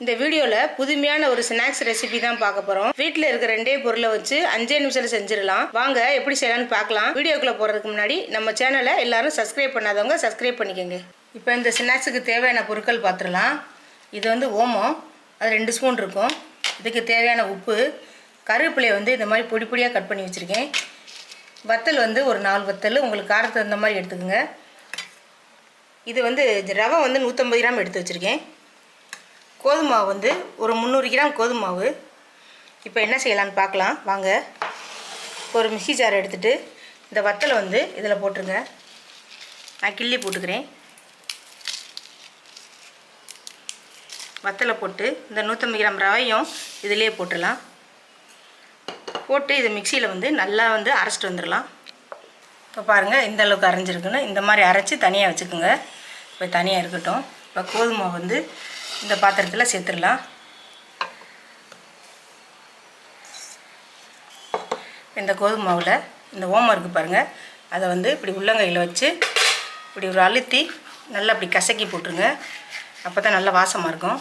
இந்த வீடியோவில் புதுமையான ஒரு ஸ்நாக்ஸ் ரெசிபி தான் பார்க்க போகிறோம் வீட்டில் இருக்கிற ரெண்டே பொருளை வச்சு அஞ்சே நிமிஷத்தில் செஞ்சிடலாம். வாங்க எப்படி செய்யலாம்னு பார்க்கலாம். வீடியோக்குள்ளே போகிறதுக்கு முன்னாடி நம்ம சேனலை எல்லாரும் சப்ஸ்கிரைப் பண்ணாதவங்க சப்ஸ்கிரைப் பண்ணிக்கோங்க. இப்போ இந்த ஸ்நாக்ஸுக்கு தேவையான பொருட்கள் பார்த்துடலாம் இது வந்து ஓமம். அது ரெண்டு ஸ்பூன் இருக்கும். இதுக்கு தேவையான உப்பு கருவேப்பிலையை வந்து இந்த மாதிரி பொடி பொடியாக கட் பண்ணி வச்சுருக்கேன். வத்தல் வந்து ஒரு நாலு வத்தல். உங்களுக்கு காரத்துக்கு தகுந்த மாதிரி எடுத்துக்கோங்க. இது வந்து ரவை வந்து நூற்றம்பது கிராம் எடுத்து வச்சுருக்கேன். கோதுமை மாவு வந்து ஒரு முந்நூறு கிராம் கோதுமை மாவு இப்போ என்ன செய்யலான்னு பார்க்கலாம். வாங்க. ஒரு மிக்ஸி ஜார் எடுத்துகிட்டு இந்த வத்தலை வந்து இதில் போட்டுருங்க. நான் கிள்ளி போட்டுக்கிறேன். வத்தலை போட்டு இந்த நூற்றம்பது கிராம் ரவையும் இதிலே போட்டுடலாம். போட்டு இதை மிக்சியில் வந்து நல்லா வந்து அரைச்சிட்டு வந்துடலாம். இப்போ பாருங்கள் இந்த அளவுக்கு அரைஞ்சிருக்குன்னு. இந்த மாதிரி அரைச்சி தனியாக வச்சுக்கோங்க. இப்போ தனியாக இருக்கட்டும். இப்போ கோதுமை வந்து இந்த பாத்திரத்தில் சேர்த்துடலாம். இந்த கோதுமை மாவில் இந்த ஓமம் இருக்குது பாருங்கள் அதை வந்து இப்படி உள்ளங்கையில் வச்சு இப்படி ஒரு அழுத்தி நல்லா இப்படி கசக்கி போட்டுருங்க. அப்போ தான் நல்லா வாசமாக இருக்கும்.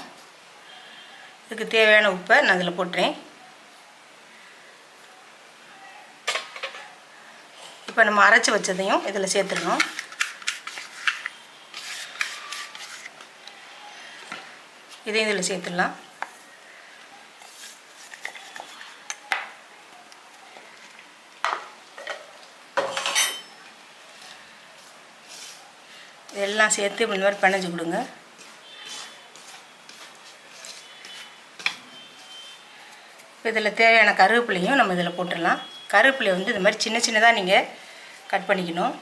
இதுக்கு தேவையான உப்பை நான் அதில் போட்டுறேன். இப்போ நம்ம அரைச்சி வச்சதையும் இதில் சேர்த்துடணும். இதையும் இதில் சேர்த்துடலாம். இதெல்லாம் சேர்த்து இப்படி இந்த மாதிரி பிணைஞ்சு கொடுங்க. இப்போ இதில் தேவையான கருவேப்பிலையும் நம்ம இதில் போட்டுடலாம். கருவேப்பிலை வந்து இந்த மாதிரி சின்ன சின்னதாக நீங்கள் கட் பண்ணிக்கணும்.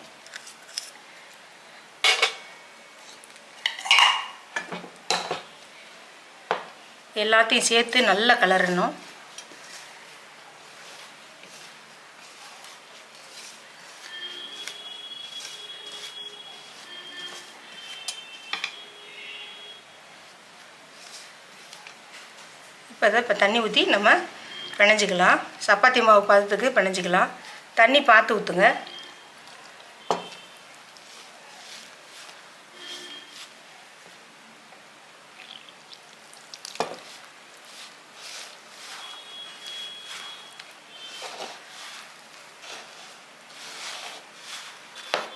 எல்லாத்தையும் சேர்த்து நல்லா கலரணும். இப்போ இதை இப்போ தண்ணி ஊற்றி நம்ம பிணைஞ்சிக்கலாம். சப்பாத்தி மாவு பதத்துக்கு பிணைஞ்சிக்கலாம். தண்ணி பார்த்து ஊற்றுங்க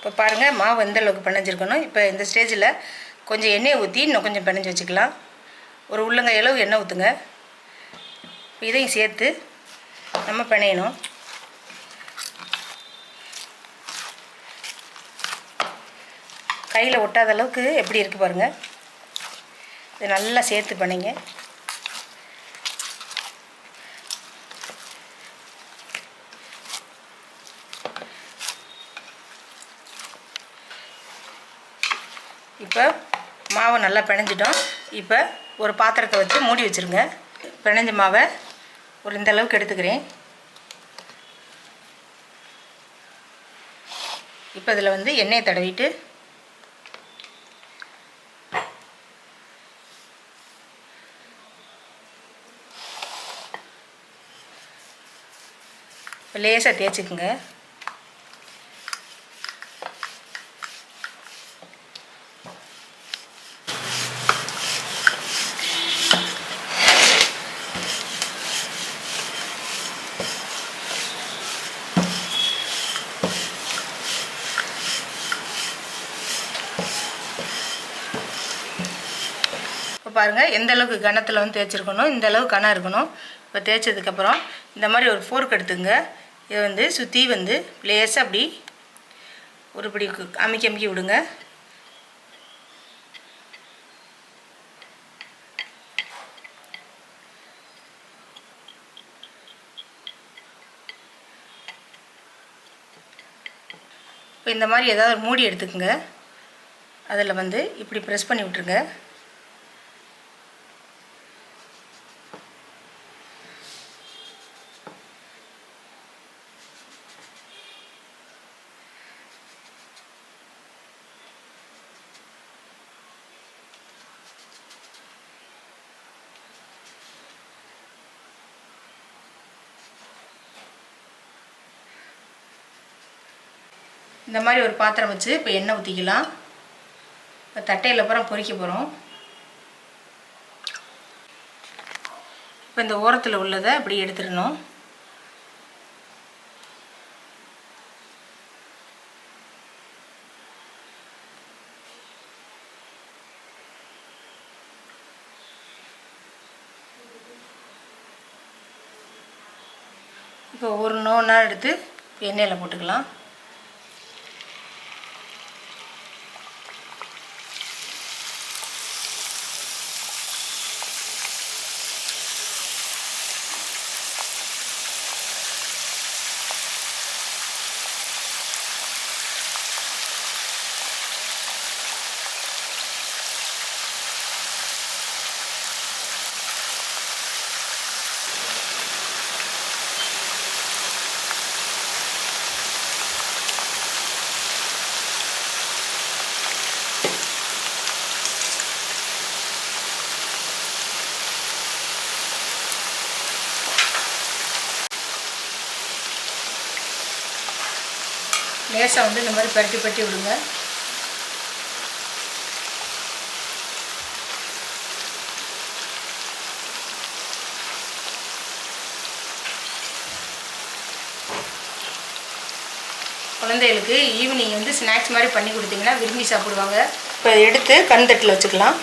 இப்போ பாருங்கள் மாவு எந்த அளவுக்கு பிணைஞ்சிருக்கணும் இப்போ இந்த ஸ்டேஜில் கொஞ்சம் எண்ணெயை ஊற்றி இன்னும் கொஞ்சம் பிணைஞ்சி வச்சுக்கலாம். ஒரு உள்ளங்கை அளவு எண்ணெய் ஊற்றுங்க இதையும் சேர்த்து நம்ம பிணையணும். கையில் ஒட்டாத அளவுக்கு எப்படி இருக்குது பாருங்கள் இது நல்லா சேர்த்து பண்ணிங்க இப்போ மாவை நல்லா பிணைஞ்சிட்டோம். இப்போ ஒரு பாத்திரத்தை வச்சு மூடி வச்சுருங்க. பிணைஞ்ச மாவை ஒரு இந்த அளவுக்கு எடுத்துக்கிறேன். இப்போ இதில் வந்து எண்ணெயை தடவிட்டு லேசாக தேய்ச்சிக்குங்க. பாருங்கள் எந்த அளவுக்கு கணத்தில் வந்து தேய்ச்சிருக்கணும் இந்த அளவு கணம் இருக்கணும். இப்போ தேய்ச்சதுக்கப்புறம் இந்த மாதிரி ஒரு ஃபோர்க் எடுத்துங்க. இதை வந்து சுற்றி வந்து லேசாக அப்படி ஒரு இப்படி கு- அமுக்கி அமுக்கி விடுங்க. இப்போ இந்த மாதிரி ஏதாவது ஒரு மூடி எடுத்துக்கோங்க. அதில் வந்து இப்படி ப்ரெஸ் பண்ணி விட்ருங்க இந்த மாதிரி ஒரு பாத்திரம் வச்சு இப்போ எண்ணெய் ஊற்றிக்கலாம் இப்போ தட்டையில் அப்புறம் பொறிக்க போகிறோம் இப்போ இந்த ஓரத்தில் உள்ளதை அப்படி எடுத்துடணும். இப்போ ஒரு நோனாக எடுத்து எண்ணெயில் போட்டுக்கலாம். லேசாக வந்து இந்த மாதிரி பரட்டி பரட்டி விடுங்க. குழந்தைகளுக்கு ஈவினிங் வந்து ஸ்நாக்ஸ் மாதிரி பண்ணி கொடுத்தீங்கன்னா விரும்பி சாப்பிடுவாங்க. இப்போ எடுத்து கண் தட்டில் வச்சுக்கலாம்.